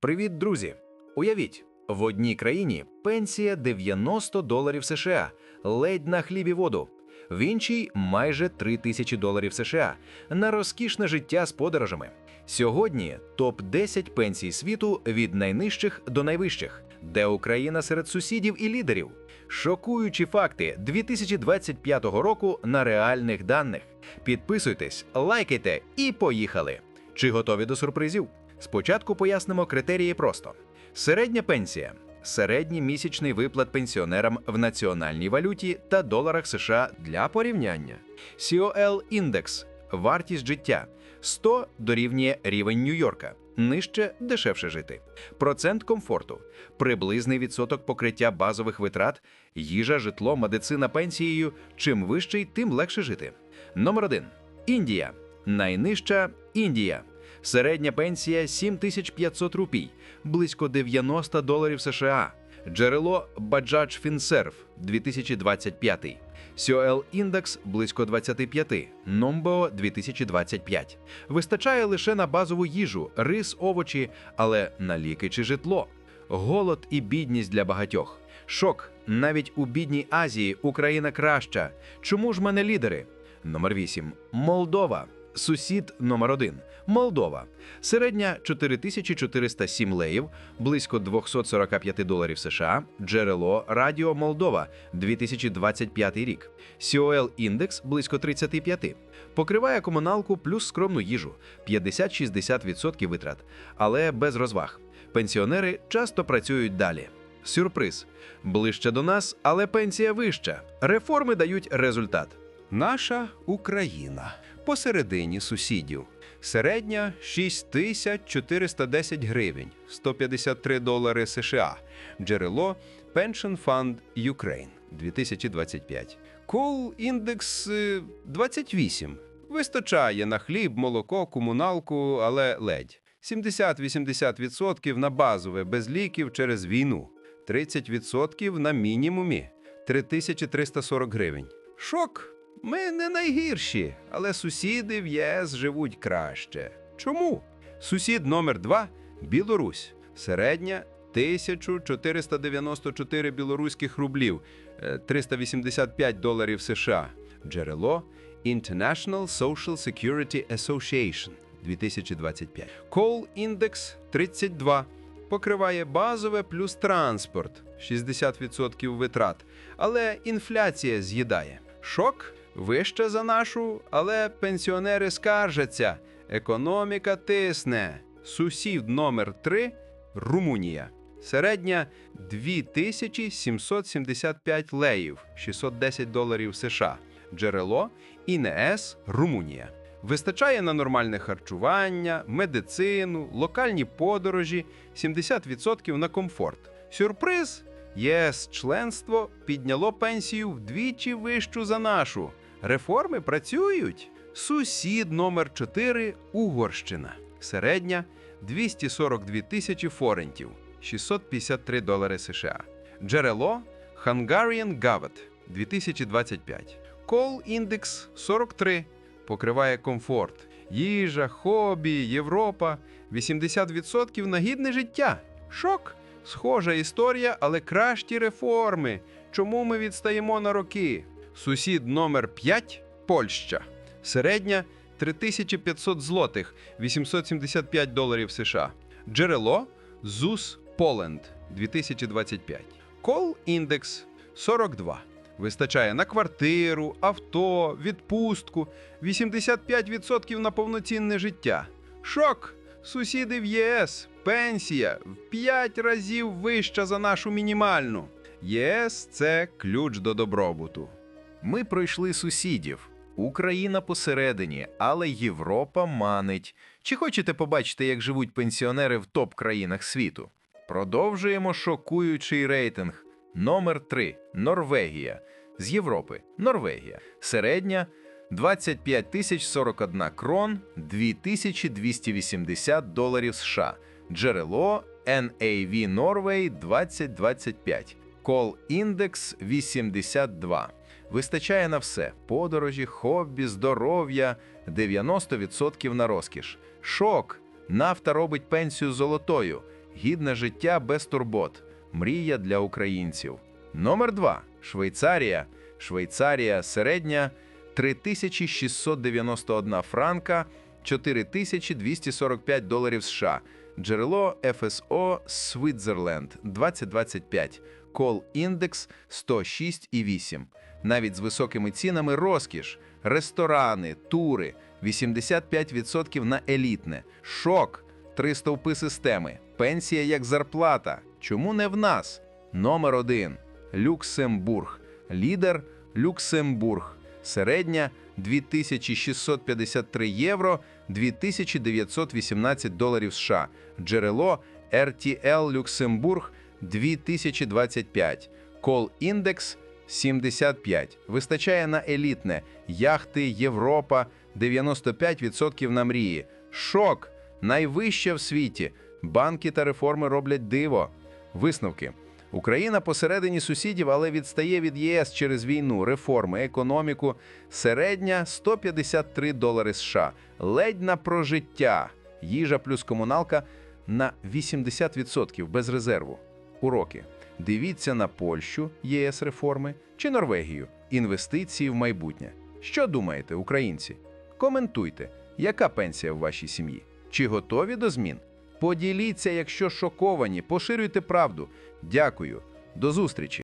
Привіт, друзі! Уявіть, в одній країні пенсія 90 доларів США, ледь на хліб і воду. В іншій майже 3 тисячі доларів США на розкішне життя з подорожами. Сьогодні топ 10 пенсій світу від найнижчих до найвищих, де Україна серед сусідів і лідерів. Шокуючі факти 2025 року на реальних даних. Підписуйтесь, лайкайте і поїхали! Чи готові до сюрпризів? Спочатку пояснимо критерії просто: середня пенсія, середній місячний виплат пенсіонерам в національній валюті та доларах США для порівняння. COL індекс вартість життя 100 дорівнює рівень Нью-Йорка. Нижче дешевше жити. Процент комфорту, приблизний відсоток покриття базових витрат, їжа, житло, медицина пенсією. Чим вищий, тим легше жити. Номер 1. Індія. Найнижча Індія. Середня пенсія 7500 рупій, близько 90 доларів США. Джерело Bajaj Finserv 2025. Сіоел індекс близько 25, Номбо 2025. Вистачає лише на базову їжу, рис, овочі, але на ліки чи житло. Голод і бідність для багатьох. Шок. Навіть у бідній Азії Україна краща. Чому ж мене лідери? Номер 8. Молдова. Сусід номер 1 Молдова. Середня 4407 леїв, близько 245 доларів США. Джерело Радіо Молдова 2025 рік. Сіоел індекс близько 35. Покриває комуналку плюс скромну їжу 50-60% витрат, але без розваг. Пенсіонери часто працюють далі. Сюрприз ближче до нас, але пенсія вища. Реформи дають результат. Наша Україна посередині сусідів. Середня 6410 гривень, 153 долари США. Джерело Pension Fund Ukraine 2025. Кол індекс е, 28. Вистачає на хліб, молоко, комуналку, але ледь. 70-80% на базове без ліків через війну. 30% на мінімумі 3340 гривень. Шок! Ми не найгірші, але сусіди в ЄС живуть краще. Чому? Сусід номер 2 Білорусь. Середня 1494 білоруських рублів, е, 385 доларів США. Джерело International Social Security Association 2025. Call індекс 32. Покриває базове плюс транспорт 60% витрат. Але інфляція з'їдає. Шок вища за нашу, але пенсіонери скаржаться. Економіка тисне. Сусід номер 3 Румунія. Середня 2775 леїв, 610 доларів США. Джерело ІНС Румунія. Вистачає на нормальне харчування, медицину, локальні подорожі, 70% на комфорт. Сюрприз ЄС членство підняло пенсію вдвічі вищу за нашу. Реформи працюють. Сусід номер 4 Угорщина. Середня 242 тисячі форентів, 653 долари США. Джерело Hungarian Gavet 2025. Кол індекс 43. Покриває комфорт. Їжа, хобі, Європа, 80% на гідне життя. Шок. Схожа історія, але кращі реформи. Чому ми відстаємо на роки? Сусід номер 5 Польща. Середня 3500 злотих, 875 доларів США. Джерело ЗУС Поленд 2025. Кол індекс 42. Вистачає на квартиру, авто, відпустку, 85% на повноцінне життя. Шок! Сусіди в ЄС, пенсія в 5 разів вища за нашу мінімальну. ЄС це ключ до добробуту. Ми пройшли сусідів. Україна посередині, але Європа манить. Чи хочете побачити, як живуть пенсіонери в топ-країнах світу? Продовжуємо шокуючий рейтинг. Номер 3. Норвегія. З Європи. Норвегія. Середня 25 тисяч 41 крон, 2280 доларів США. Джерело NAV Norway 2025. Кол індекс 82. Вистачає на все: подорожі, хобі, здоров'я, 90% на розкіш. Шок. Нафта робить пенсію золотою. Гідне життя без турбот. Мрія для українців. Номер 2. Швейцарія. Швейцарія середня 3691 франка, 4245 доларів США. Джерело FSO Switzerland 2025. Call індекс 106,8. Навіть з високими цінами розкіш, ресторани, тури 85% на елітне. Шок. Три стовпи системи. Пенсія як зарплата. Чому не в нас? Номер один. Люксембург. Лідер Люксембург. Середня 2653 євро, 2918 доларів США. Джерело RTL Люксембург 2025. Кол індекс 75. Вистачає на елітне. Яхти Європа 95% на мрії. Шок! Найвище в світі. Банки та реформи роблять диво. Висновки. Україна посередині сусідів, але відстає від ЄС через війну, реформи, економіку. Середня 153 долари США. Ледь на прожиття. Їжа плюс комуналка на 80% без резерву. Уроки. Дивіться на Польщу, ЄС реформи чи Норвегію. Інвестиції в майбутнє. Що думаєте, українці? Коментуйте, яка пенсія в вашій сім'ї? Чи готові до змін? Поділіться, якщо шоковані, поширюйте правду. Дякую. До зустрічі!